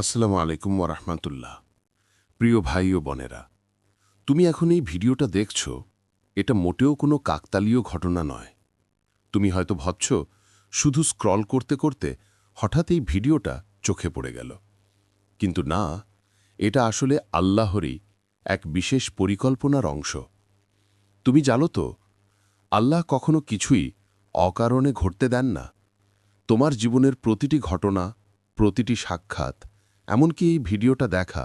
আসসালামু আলাইকুম ওরহমতুল্লাহ প্রিয় ভাই ও বোনেরা, তুমি এখন এই ভিডিওটা দেখছ, এটা মোটেও কোনো কাকতালীয় ঘটনা নয়। তুমি হয়তো ভাবছ, শুধু স্ক্রল করতে করতে হঠাৎ এই ভিডিওটা চোখে পড়ে গেল। কিন্তু না, এটা আসলে আল্লাহরই এক বিশেষ পরিকল্পনার অংশ। তুমি জানো তো, আল্লাহ কখনো কিছুই অকারণে ঘটতে দেন না। তোমার জীবনের প্রতিটি ঘটনা, প্রতিটি সাক্ষাৎ এমনকি এই ভিডিওটা দেখা,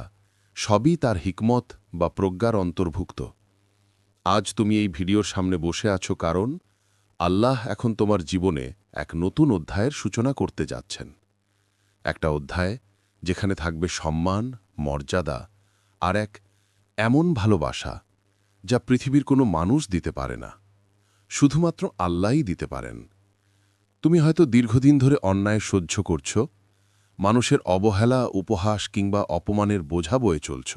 সবই তার হিকমত বা প্রজ্ঞার অন্তর্ভুক্ত। আজ তুমি এই ভিডিওর সামনে বসে আছো কারণ আল্লাহ এখন তোমার জীবনে এক নতুন অধ্যায়ের সূচনা করতে যাচ্ছেন। একটা অধ্যায় যেখানে থাকবে সম্মান, মর্যাদা আর এক এমন ভালোবাসা যা পৃথিবীর কোনো মানুষ দিতে পারে না, শুধুমাত্র আল্লাহই দিতে পারেন। তুমি হয়তো দীর্ঘদিন ধরে অন্যায় সহ্য করছ মানুষের অবহেলা, উপহাস কিংবা অপমানের বোঝা বয়ে চলছ।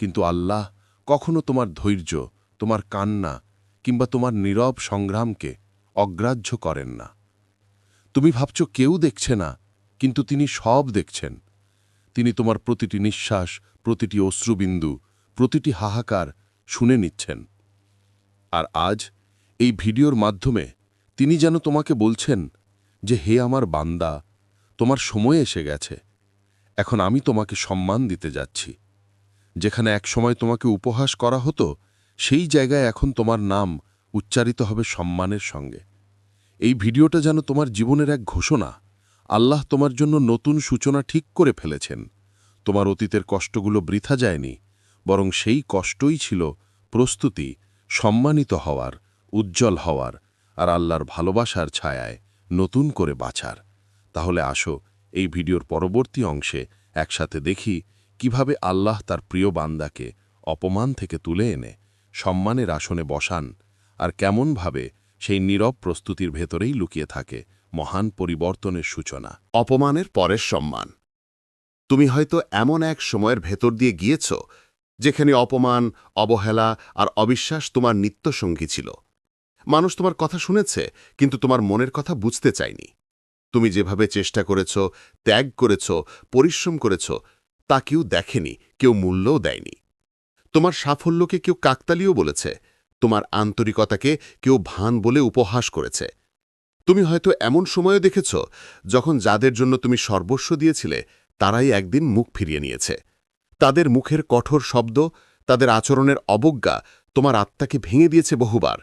কিন্তু আল্লাহ কখনো তোমার ধৈর্য, তোমার কান্না কিংবা তোমার নীরব সংগ্রামকে অগ্রাহ্য করেন না। তুমি ভাবছ কেউ দেখছে না, কিন্তু তিনি সব দেখছেন। তিনি তোমার প্রতিটি নিঃশ্বাস, প্রতিটি অশ্রুবিন্দু, প্রতিটি হাহাকার শুনে নিচ্ছেন। আর আজ এই ভিডিওর মাধ্যমে তিনি যেন তোমাকে বলছেন যে, হে আমার বান্দা তোমার সময় এসে গেছে। এখন আমি তোমাকে সম্মান দিতে যাচ্ছি। যেখানে একসময় তোমাকে উপহাস করা হতো, সেই জায়গায় এখন তোমার নাম উচ্চারিত হবে সম্মানের সঙ্গে। এই ভিডিওটা যেন তোমার জীবনের এক ঘোষণা। আল্লাহ তোমার জন্য নতুন সূচনা ঠিক করে ফেলেছেন। তোমার অতীতের কষ্টগুলো বৃথা যায়নি, বরং সেই কষ্টই ছিল প্রস্তুতি, সম্মানিত হওয়ার, উজ্জ্বল হওয়ার, আর আল্লাহর ভালোবাসার ছায়ায় নতুন করে বাঁচার। তাহলে আসো, এই ভিডিওর পরবর্তী অংশে একসাথে দেখি কীভাবে আল্লাহ তার প্রিয় বান্দাকে অপমান থেকে তুলে এনে সম্মানের আসনে বসান আর কেমনভাবে সেই নীরব প্রস্তুতির ভেতরেই লুকিয়ে থাকে মহান পরিবর্তনের সূচনা। অপমানের পরের সম্মান। তুমি হয়তো এমন এক সময়ের ভেতর দিয়ে গিয়েছ যেখানে অপমান, অবহেলা আর অবিশ্বাস তোমার নিত্যসঙ্গী ছিল। মানুষ তোমার কথা শুনেছে, কিন্তু তোমার মনের কথা বুঝতে চায়নি। তুমি যেভাবে চেষ্টা করেছ, ত্যাগ করেছ, পরিশ্রম করেছ, তা কেউ দেখেনি, কেউ মূল্যও দেয়নি। তোমার সাফল্যকে কেউ কাকতালিও বলেছে, তোমার আন্তরিকতাকে কেউ ভান বলে উপহাস করেছে। তুমি হয়তো এমন সময়ও দেখেছ, যখন যাদের জন্য তুমি সর্বস্ব দিয়েছিলে, তারাই একদিন মুখ ফিরিয়ে নিয়েছে। তাদের মুখের কঠোর শব্দ, তাদের আচরণের অবজ্ঞা তোমার আত্মাকে ভেঙে দিয়েছে বহুবার।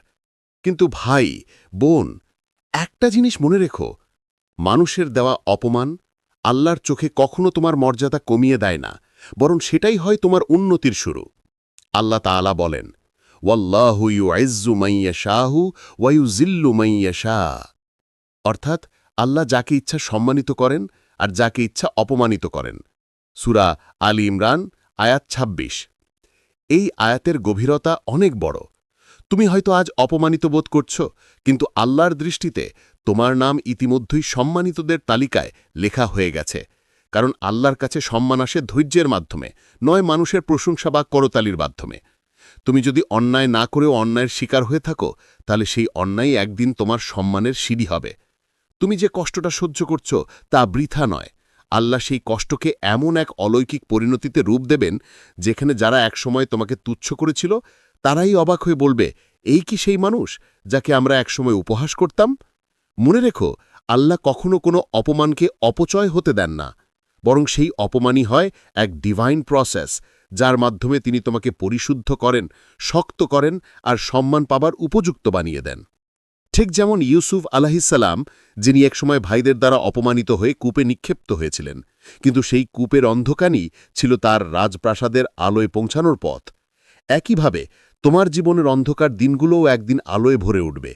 কিন্তু ভাই, বোন, একটা জিনিস মনে রেখো মানুষের দেওয়া অপমান আল্লাহর চোখে কখনো তোমার মর্যাদা কমিয়ে দেয় না, বরং সেটাই হয় তোমার উন্নতির শুরু। আল্লাহ তাআলা বলেন, ওয়াল্লাহু ইউআইজ্জু মাইয়া শাহু ওয়ায়ু জিল্লু মাইয়া শাহ অর্থাৎ আল্লাহ যাকে ইচ্ছা সম্মানিত করেন আর যাকে ইচ্ছা অপমানিত করেন। সুরা আলী ইমরান, আয়াত ২৬ এই আয়াতের গভীরতা অনেক বড়। তুমি হয়তো আজ অপমানিত বোধ করছ, কিন্তু আল্লাহর দৃষ্টিতে তোমার নাম ইতিমধ্যেই সম্মানিতদের তালিকায় লেখা হয়ে গেছে। কারণ আল্লাহর কাছে সম্মান আসে ধৈর্যের মাধ্যমে, নয় মানুষের প্রশংসা বা করতালির মাধ্যমে। তুমি যদি অন্যায় না করেও অন্যায়ের শিকার হয়ে থাকো, তাহলে সেই অন্যায় একদিন তোমার সম্মানের সিঁড়ি হবে। তুমি যে কষ্টটা সহ্য করছ, তা বৃথা নয়। আল্লাহ সেই কষ্টকে এমন এক অলৌকিক পরিণতিতে রূপ দেবেন, যেখানে যারা একসময় তোমাকে তুচ্ছ করেছিল তারাই অবাক হয়ে বলবে, এই কি সেই মানুষ যাকে আমরা একসময় উপহাস করতাম? মনে রেখো, আল্লাহ কখনো কোনো অপমানকে অপচয় হতে দেন না, বরং সেই অপমানই হয় এক ডিভাইন প্রসেস যার মাধ্যমে তিনি তোমাকে পরিশুদ্ধ করেন, শক্ত করেন আর সম্মান পাবার উপযুক্ত বানিয়ে দেন। ঠিক যেমন ইউসুফ আলাহিসাল্লাম যিনি একসময় ভাইদের দ্বারা অপমানিত হয়ে কূপে নিক্ষেপ্ত হয়েছিলেন, কিন্তু সেই কূপের অন্ধকানই ছিল তার রাজপ্রাসাদের আলোয় পৌঁছানোর পথ। একইভাবে তোমার জীবনের অন্ধকার দিনগুলোও একদিন আলোয় ভরে উঠবে।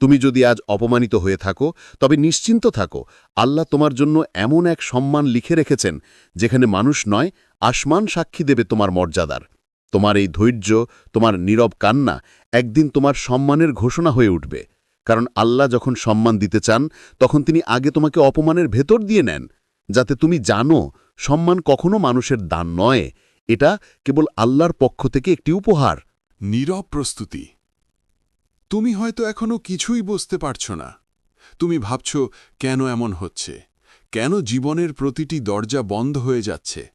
তুমি যদি আজ অপমানিত হয়ে থাকো, তবে নিশ্চিন্ত থাকো, আল্লাহ তোমার জন্য এমন এক সম্মান লিখে রেখেছেন, যেখানে মানুষ নয়, আসমান সাক্ষী দেবে তোমার মর্যাদার। তোমার এই ধৈর্য, তোমার নীরব কান্না একদিন তোমার সম্মানের ঘোষণা হয়ে উঠবে। কারণ আল্লাহ যখন সম্মান দিতে চান, তখন তিনি আগে তোমাকে অপমানের ভেতর দিয়ে নেন, যাতে তুমি জানো, সম্মান কখনো মানুষের দান নয়, এটা কেবল আল্লাহর পক্ষ থেকে একটি উপহার। নীরব প্রস্তুতি। তুমি হয়তো এখনও কিছুই বুঝতে পারছ না। তুমি ভাবছ, কেন এমন হচ্ছে? কেন জীবনের প্রতিটি দরজা বন্ধ হয়ে যাচ্ছে?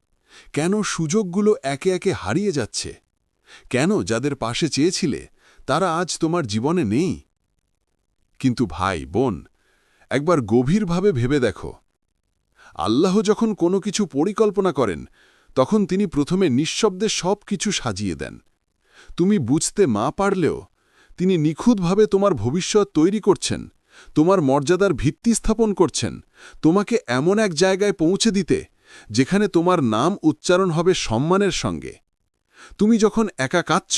কেন সুযোগগুলো একে একে হারিয়ে যাচ্ছে? কেন যাদের পাশে চেয়েছিলে, তারা আজ তোমার জীবনে নেই? কিন্তু ভাই, বোন, একবার গভীরভাবে ভেবে দেখো। আল্লাহ যখন কোনো কিছু পরিকল্পনা করেন, তখন তিনি প্রথমে নিঃশব্দে সব কিছু সাজিয়ে দেন। তুমি বুঝতে মা পারলেও, তিনি নিখুঁতভাবে তোমার ভবিষ্যৎ তৈরি করছেন, তোমার মর্যাদার ভিত্তি স্থাপন করছেন, তোমাকে এমন এক জায়গায় পৌঁছে দিতে, যেখানে তোমার নাম উচ্চারণ হবে সম্মানের সঙ্গে। তুমি যখন একা কাঁদছ,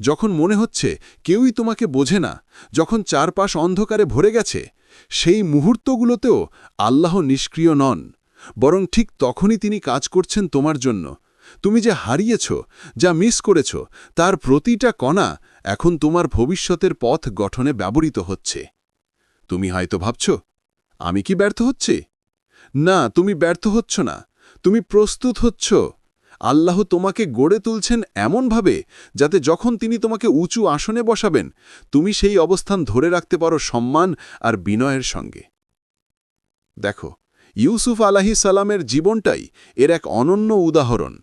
যখন মনে হচ্ছে কেউই তোমাকে বোঝে না, যখন চারপাশ অন্ধকারে ভরে গেছে, সেই মুহূর্তগুলোতেও আল্লাহ নিষ্ক্রিয় নন, বরং ঠিক তখনই তিনি কাজ করছেন তোমার জন্য তুমি যে হারিয়েছ, যা মিস করেছ, তার প্রতিটা কণা এখন তোমার ভবিষ্যতের পথ গঠনে ব্যবহৃত হচ্ছে। তুমি হয়তো ভাবছ, আমি কি ব্যর্থ হচ্ছি? না, তুমি ব্যর্থ হচ্ছ না। তুমি প্রস্তুত হচ্ছ। আল্লাহ তোমাকে গড়ে তুলছেন এমনভাবে যাতে যখন তিনি তোমাকে উঁচু আসনে বসাবেন, তুমি সেই অবস্থান ধরে রাখতে পারো সম্মান আর বিনয়ের সঙ্গে। দেখো, ইউসুফ আলাহি সালামের জীবনটাই এর এক অনন্য উদাহরণ।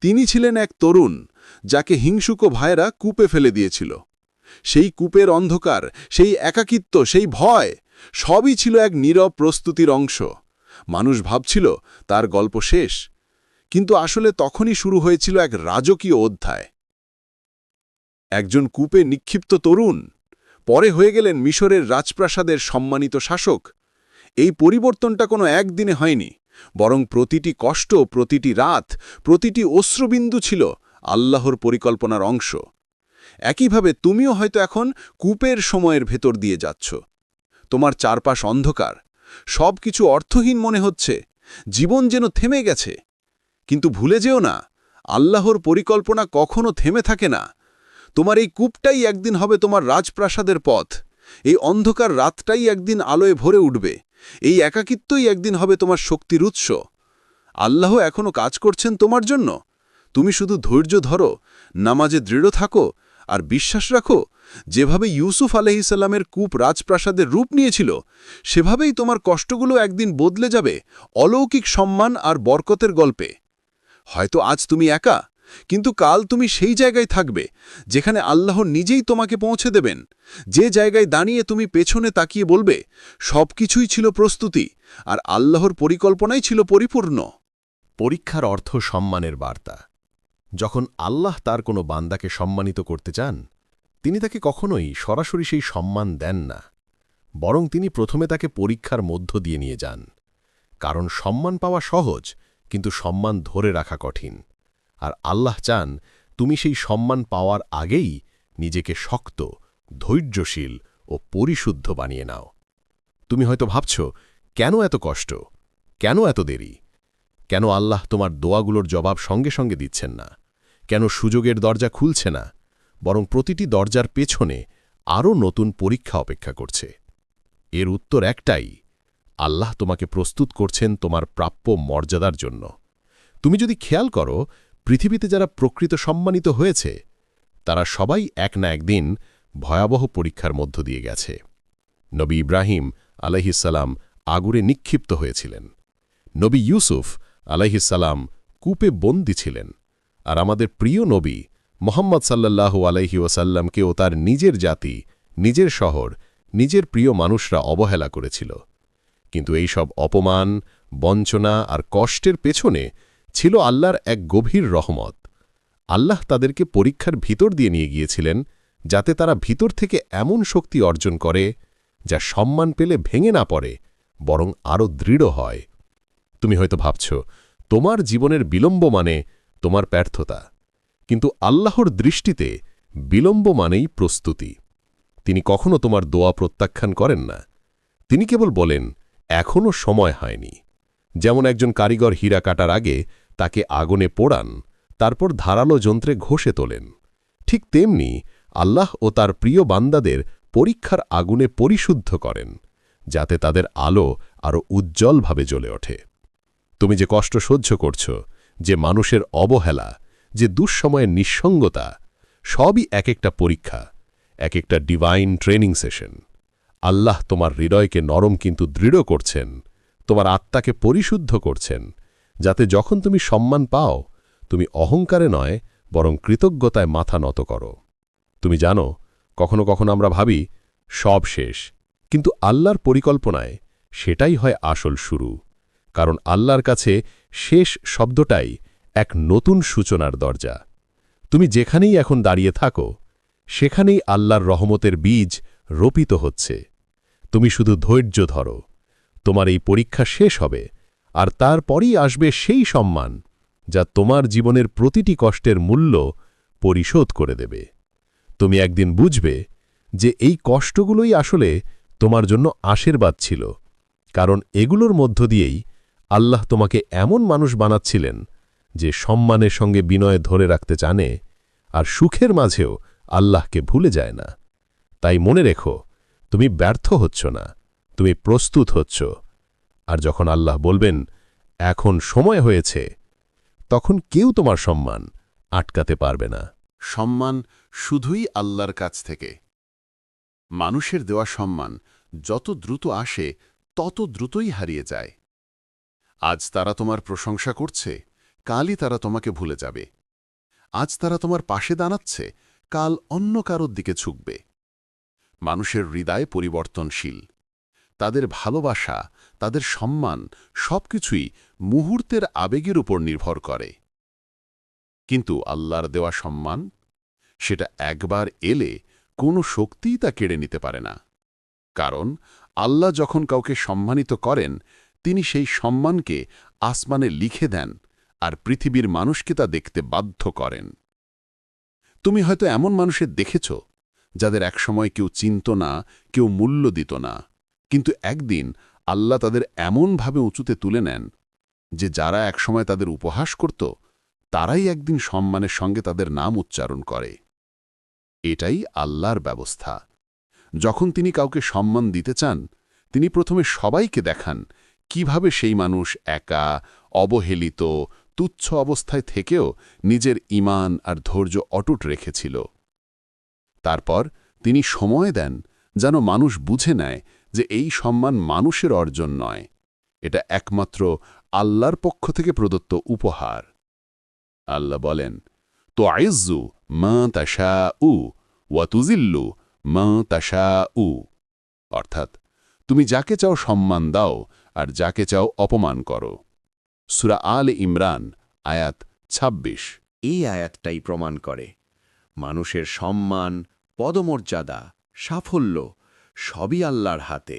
তিনি ছিলেন এক তরুণ, যাকে হিংসুক ভাইরা কূপে ফেলে দিয়েছিল। সেই কূপের অন্ধকার, সেই একাকিত্ব, সেই ভয়, সবই ছিল এক নীরব প্রস্তুতির অংশ। মানুষ ভাবছিল, তার গল্প শেষ। কিন্তু আসলে তখনই শুরু হয়েছিল এক রাজকীয় অধ্যায়। একজন কূপে নিক্ষিপ্ত তরুণ, পরে হয়ে গেলেন মিশরের রাজপ্রাসাদের সম্মানিত শাসক। এই পরিবর্তনটা কোনো একদিনে হয়নি। বরং প্রতিটি কষ্ট, প্রতিটি রাত, প্রতিটি অশ্রবিন্দু ছিল আল্লাহর পরিকল্পনার অংশ। একইভাবে তুমিও হয়তো এখন কূপের সময়ের ভেতর দিয়ে যাচ্ছ। তোমার চারপাশ অন্ধকার। সব কিছু অর্থহীন মনে হচ্ছে। জীবন যেন থেমে গেছে। কিন্তু ভুলে যেও না, আল্লাহর পরিকল্পনা কখনো থেমে থাকে না। তোমার এই কূপটাই একদিন হবে তোমার রাজপ্রাসাদের পথ। এই অন্ধকার রাতটাই একদিন আলোয় ভরে উঠবে। এই একাকিত্বই একদিন হবে তোমার শক্তির উৎস। আল্লাহ এখনও কাজ করছেন তোমার জন্য। তুমি শুধু ধৈর্য ধরো, নামাজে দৃঢ় থাকো আর বিশ্বাস রাখো, যেভাবে ইউসুফ আলহিসাল্লামের কূপ রাজপ্রাসাদের রূপ নিয়েছিল, সেভাবেই তোমার কষ্টগুলো একদিন বদলে যাবে অলৌকিক সম্মান আর বরকতের গল্পে। হয়তো আজ তুমি একা কিন্তু কাল তুমি সেই জায়গায় থাকবে, যেখানে আল্লাহ নিজেই তোমাকে পৌঁছে দেবেন। যে জায়গায় দাঁড়িয়ে তুমি পেছনে তাকিয়ে বলবে সব কিছুই ছিল প্রস্তুতি, আর আল্লাহর পরিকল্পনাই ছিল পরিপূর্ণ। পরীক্ষার অর্থ সম্মানের বার্তা। যখন আল্লাহ তার কোনো বান্দাকে সম্মানিত করতে চান, তিনি তাকে কখনোই সরাসরি সেই সম্মান দেন না, বরং তিনি প্রথমে তাকে পরীক্ষার মধ্য দিয়ে নিয়ে যান। কারণ সম্মান পাওয়া সহজ, কিন্তু সম্মান ধরে রাখা কঠিন। আর আল্লাহ চান তুমি সেই সম্মান পাওয়ার আগেই নিজেকে শক্ত, ধৈর্যশীল ও পরিশুদ্ধ বানিয়ে নাও। তুমি হয়তো ভাবছ, কেন এত কষ্ট? কেন এত দেরি? কেন আল্লাহ তোমার দোয়াগুলোর জবাব সঙ্গে সঙ্গে দিচ্ছেন না? কেন সুযোগের দরজা খুলছে না? বরং প্রতিটি দরজার পেছনে আরও নতুন পরীক্ষা অপেক্ষা করছে। এর উত্তর একটাই, আল্লাহ তোমাকে প্রস্তুত করছেন তোমার প্রাপ্য মর্যাদার জন্য। তুমি যদি খেয়াল করো পৃথিবীতে যারা প্রকৃত সম্মানিত হয়েছে, তারা সবাই এক না একদিন ভয়াবহ পরীক্ষার মধ্য দিয়ে গেছে। নবী ইব্রাহিম আলহিসাল্লাম আগুরে নিক্ষিপ্ত হয়েছিলেন। নবী ইউসুফ আলাইহিসাল্লাম কূপে বন্দী ছিলেন। আর আমাদের প্রিয় নবী মোহাম্মদ সাল্লাল্লাহু আলাইহি ওসাল্লামকেও তার নিজের জাতি, নিজের শহর, নিজের প্রিয় মানুষরা অবহেলা করেছিল। কিন্তু এই সব অপমান, বঞ্চনা আর কষ্টের পেছনে ছিল আল্লাহর এক গভীর রহমত। আল্লাহ তাদেরকে পরীক্ষার ভিতর দিয়ে নিয়ে গিয়েছিলেন, যাতে তারা ভিতর থেকে এমন শক্তি অর্জন করে, যা সম্মান পেলে ভেঙে না পড়ে, বরং আরও দৃঢ় হয়। তুমি হয়তো ভাবছ, তোমার জীবনের বিলম্ব মানে তোমার ব্যর্থতা। কিন্তু আল্লাহর দৃষ্টিতে বিলম্ব মানেই প্রস্তুতি। তিনি কখনো তোমার দোয়া প্রত্যাখ্যান করেন না। তিনি কেবল বলেন এখনও সময় হয়নি। যেমন একজন কারিগর হীরা কাটার আগে তাকে আগুনে পোড়ান, তারপর ধারালো যন্ত্রে ঘষে তোলেন। ঠিক তেমনি আল্লাহ ও তার প্রিয় বান্দাদের পরীক্ষার আগুনে পরিশুদ্ধ করেন, যাতে তাদের আলো আরও উজ্জ্বলভাবে জ্বলে ওঠে। তুমি যে কষ্ট সহ্য করছ, যে মানুষের অবহেলা, যে দুঃসময়ের নিঃসঙ্গতা, সবই এক একটা পরীক্ষা এক একটা ডিভাইন ট্রেনিং সেশন আল্লাহ তোমার হৃদয়কে নরম কিন্তু দৃঢ় করছেন, তোমার আত্মাকে পরিশুদ্ধ করছেন যাতে যখন তুমি সম্মান পাও, তুমি অহংকারে নয়, বরং কৃতজ্ঞতায় মাথা নত করো। তুমি জানো, কখনো কখনো আমরা ভাবি, সব শেষ। কিন্তু আল্লাহর পরিকল্পনায় সেটাই হয় আসল শুরু। কারণ আল্লাহর কাছে শেষ শব্দটাই এক নতুন সূচনার দরজা। তুমি যেখানেই এখন দাঁড়িয়ে থাকো, সেখানেই আল্লাহর রহমতের বীজ রোপিত হচ্ছে। তুমি শুধু ধৈর্য ধরো। তোমার এই পরীক্ষা শেষ হবে আর তারপরই আসবে সেই সম্মান, যা তোমার জীবনের প্রতিটি কষ্টের মূল্য পরিশোধ করে দেবে। তুমি একদিন বুঝবে যে এই কষ্টগুলোই আসলে তোমার জন্য আশীর্বাদ ছিল, কারণ এগুলোর মধ্য দিয়েই আল্লাহ তোমাকে এমন মানুষ বানাচ্ছিলেন যে সম্মানের সঙ্গে বিনয় ধরে রাখতে জানে আর সুখের মাঝেও আল্লাহকে ভুলে যায় না। তাই মনে রেখো, তুমি ব্যর্থ হচ্ছ না, তুমি প্রস্তুত হচ্ছ। আর যখন আল্লাহ বলবেন, এখন সময় হয়েছে, তখন কেউ তোমার সম্মান আটকাতে পারবে না। সম্মান শুধুই আল্লাহর কাছ থেকে। মানুষের দেওয়া সম্মান যত দ্রুত আসে, তত দ্রুতই হারিয়ে যায়। আজ তারা তোমার প্রশংসা করছে, কালই তারা তোমাকে ভুলে যাবে। আজ তারা তোমার পাশে দাঁড়াচ্ছে, কাল অন্য কারোর দিকে ছুকবে মানুষের হৃদয় পরিবর্তনশীল। তাদের ভালোবাসা, তাদের সম্মান সবকিছুই মুহূর্তের আবেগের উপর নির্ভর করে। কিন্তু আল্লাহর দেওয়া সম্মান, সেটা একবার এলে কোনো শক্তিই তা কেড়ে নিতে পারে না। কারণ আল্লাহ যখন কাউকে সম্মানিত করেন, তিনি সেই সম্মানকে আসমানে লিখে দেন আর পৃথিবীর মানুষকে তা দেখতে বাধ্য করেন। তুমি হয়তো এমন মানুষের দেখেছ, যাদের একসময় কেউ চিনত না, কেউ মূল্য দিত না। কিন্তু একদিন আল্লাহ তাদের এমনভাবে উঁচুতে তুলে নেন যে যারা একসময় তাদের উপহাস করত, তারাই একদিন সম্মানের সঙ্গে তাদের নাম উচ্চারণ করে। এটাই আল্লাহর ব্যবস্থা। যখন তিনি কাউকে সম্মান দিতে চান, তিনি প্রথমে সবাইকে দেখান কীভাবে সেই মানুষ একা, অবহেলিত, তুচ্ছ অবস্থায় থেকেও নিজের ইমান আর ধৈর্য অটুট রেখেছিল। তারপর তিনি সময় দেন যেন মানুষ বুঝে নেয় যে এই সম্মান মানুষের অর্জন নয়। এটা একমাত্র আল্লাহর পক্ষ থেকে প্রদত্ত উপহার। আল্লাহ বলেন তো আইজু মা তাশা উ ওয়াতুজিল্লু মা তাশা উ অর্থাৎ, তুমি যাকে চাও সম্মান দাও আর যাকে চাও অপমান করো। সুরা আল ইমরান, আয়াত ২৬ এই আয়াতটাই প্রমাণ করে, মানুষের সম্মান, পদমর্যাদা, সাফল্য সবই আল্লাহর হাতে।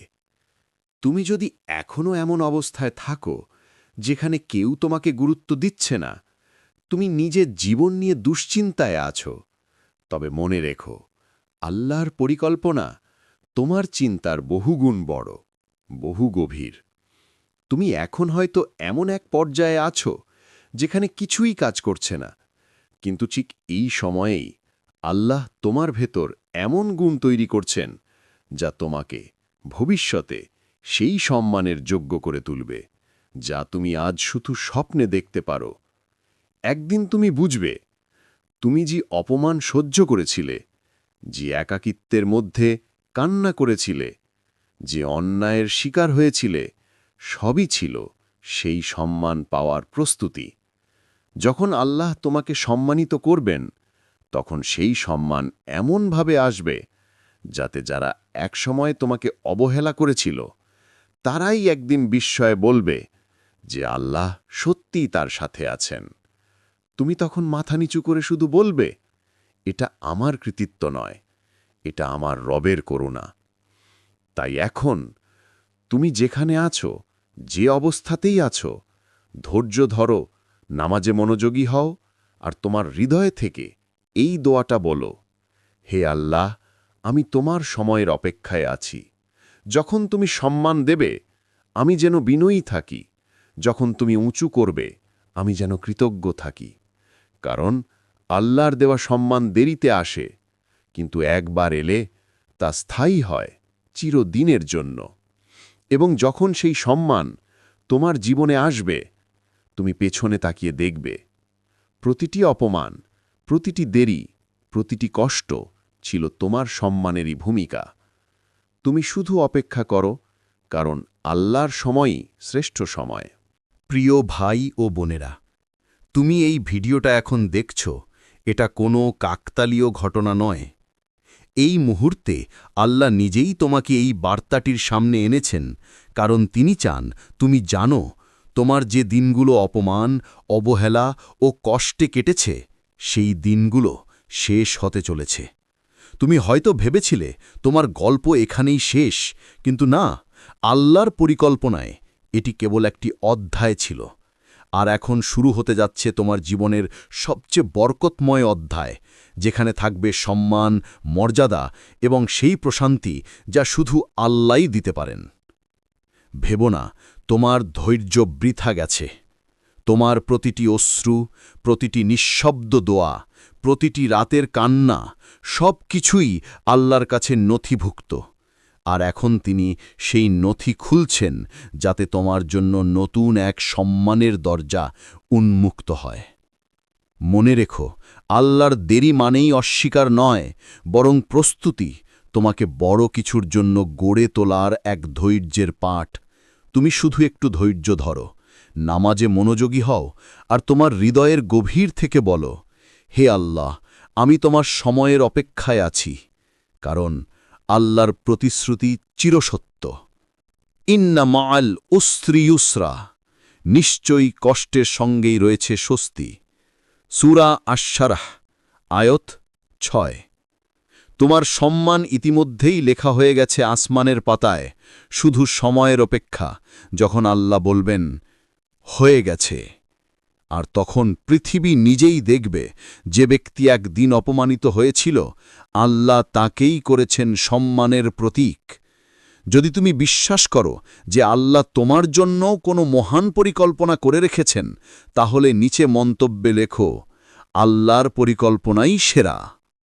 তুমি যদি এখনও এমন অবস্থায় থাকো, যেখানে কেউ তোমাকে গুরুত্ব দিচ্ছে না, তুমি নিজের জীবন নিয়ে দুশ্চিন্তায় আছো। তবে মনে রেখো, আল্লাহর পরিকল্পনা তোমার চিন্তার বহুগুণ বড়, বহু গভীর। তুমি এখন হয়তো এমন এক পর্যায়ে আছো, যেখানে কিছুই কাজ করছে না, কিন্তু ঠিক এই সময়েই আল্লাহ তোমার ভেতর এমন গুণ তৈরি করছেন যা তোমাকে ভবিষ্যতে সেই সম্মানের যোগ্য করে তুলবে, যা তুমি আজ শুধু স্বপ্নে দেখতে পারো। একদিন তুমি বুঝবে, তুমি যে অপমান সহ্য করেছিলে, যে একাকিত্বের মধ্যে কান্না করেছিলে, যে অন্যায়ের শিকার হয়েছিলে, সবই ছিল সেই সম্মান পাওয়ার প্রস্তুতি। যখন আল্লাহ তোমাকে সম্মানিত করবেন, তখন সেই সম্মান এমনভাবে আসবে যাতে যারা একসময় তোমাকে অবহেলা করেছিল। তারাই একদিন বিস্ময়ে বলবে যে আল্লাহ সত্যিই তার সাথে আছেন। তুমি তখন মাথা নিচু করে শুধু বলবে, এটা আমার কৃতিত্ব নয়, এটা আমার রবের করুণা। তাই এখন তুমি যেখানে আছো, যে অবস্থাতেই আছো, ধৈর্য ধরো, নামাজে মনোযোগী হও, আর তোমার হৃদয় থেকে এই দোয়াটা বলো, হে আল্লাহ আমি তোমার সময়ের অপেক্ষায় আছি। যখন তুমি সম্মান দেবে, আমি যেন বিনয়ী থাকি। যখন তুমি উঁচু করবে, আমি যেন কৃতজ্ঞ থাকি। কারণ আল্লাহর দেওয়া সম্মান দেরিতে আসে, কিন্তু একবার এলে তা স্থায়ী হয় চিরদিনের জন্য। এবং যখন সেই সম্মান তোমার জীবনে আসবে, তুমি পেছনে তাকিয়ে দেখবে। প্রতিটি অপমান, প্রতিটি দেরি, প্রতিটি কষ্ট ছিল তোমার সম্মানেরই ভূমিকা। তুমি শুধু অপেক্ষা করো, কারণ আল্লাহর সময়ই শ্রেষ্ঠ সময়। প্রিয় ভাই ও বোনেরা, তুমি এই ভিডিওটা এখন দেখছ, এটা কোনো কাকতালীয় ঘটনা নয়। এই মুহূর্তে আল্লাহ নিজেই তোমাকে এই বার্তাটির সামনে এনেছেন, কারণ তিনি চান, তুমি জানো, তোমার যে দিনগুলো অপমান, অবহেলা ও কষ্টে কেটেছে, সেই দিনগুলো শেষ হতে চলেছে। তুমি হয়তো ভেবেছিলে তোমার গল্প এখানেই শেষ, কিন্তু না, আল্লাহর পরিকল্পনায় এটি কেবল একটি অধ্যায় ছিল, আর এখন শুরু হতে যাচ্ছে তোমার জীবনের সবচেয়ে বরকতময় অধ্যায়, যেখানে থাকবে সম্মান, মর্যাদা এবং সেই প্রশান্তি যা শুধু আল্লাহই দিতে পারেন। ভেব না, তোমার ধৈর্য বৃথা গেছে, তোমার প্রতিটি অশ্রু, প্রতিটি নিঃশব্দ দোয়া প্রতিটি রাতের কান্না সব কিছুই আল্লাহর কাছে নথিভুক্ত। আর এখন তিনি সেই নথি খুলছেন যাতে তোমার জন্য নতুন এক সম্মানের দরজা উন্মুক্ত হয়। মনে রেখো, আল্লাহর দেরি মানেই অস্বীকার নয়, বরং প্রস্তুতি তোমাকে বড় কিছুর জন্য গড়ে তোলার এক ধৈর্যের পাঠ। তুমি শুধু একটু ধৈর্য ধরো, নামাজে মনোযোগী হও, আর তোমার হৃদয়ের গভীর থেকে বলো হে আল্লাহ, আমি তোমার সময়ের অপেক্ষায় আছি, কারণ আল্লাহর প্রতিশ্রুতি চিরসত্য। ইন্না মাল উস্ত্রিয়ুসরা নিশ্চয়ই কষ্টের সঙ্গেই রয়েছে স্বস্তি। সুরা আশারাহ আয়ত ছয়। তোমার সম্মান ইতিমধ্যেই লেখা হয়ে গেছে আসমানের পাতায়, শুধু সময়ের অপেক্ষা, যখন আল্লাহ বলবেন, হয়ে গেছে। আর তখন পৃথিবী নিজেই দেখবে, যে ব্যক্তি একদিন অপমানিত হয়েছিল, আল্লাহ তাকেই করেছেন সম্মানের প্রতীক। যদি তুমি বিশ্বাস করো যে আল্লাহ তোমার জন্য কোনো মহান পরিকল্পনা করে রেখেছেন, তাহলে নিচে মন্তব্যে লেখো, আল্লাহর পরিকল্পনাই সেরা।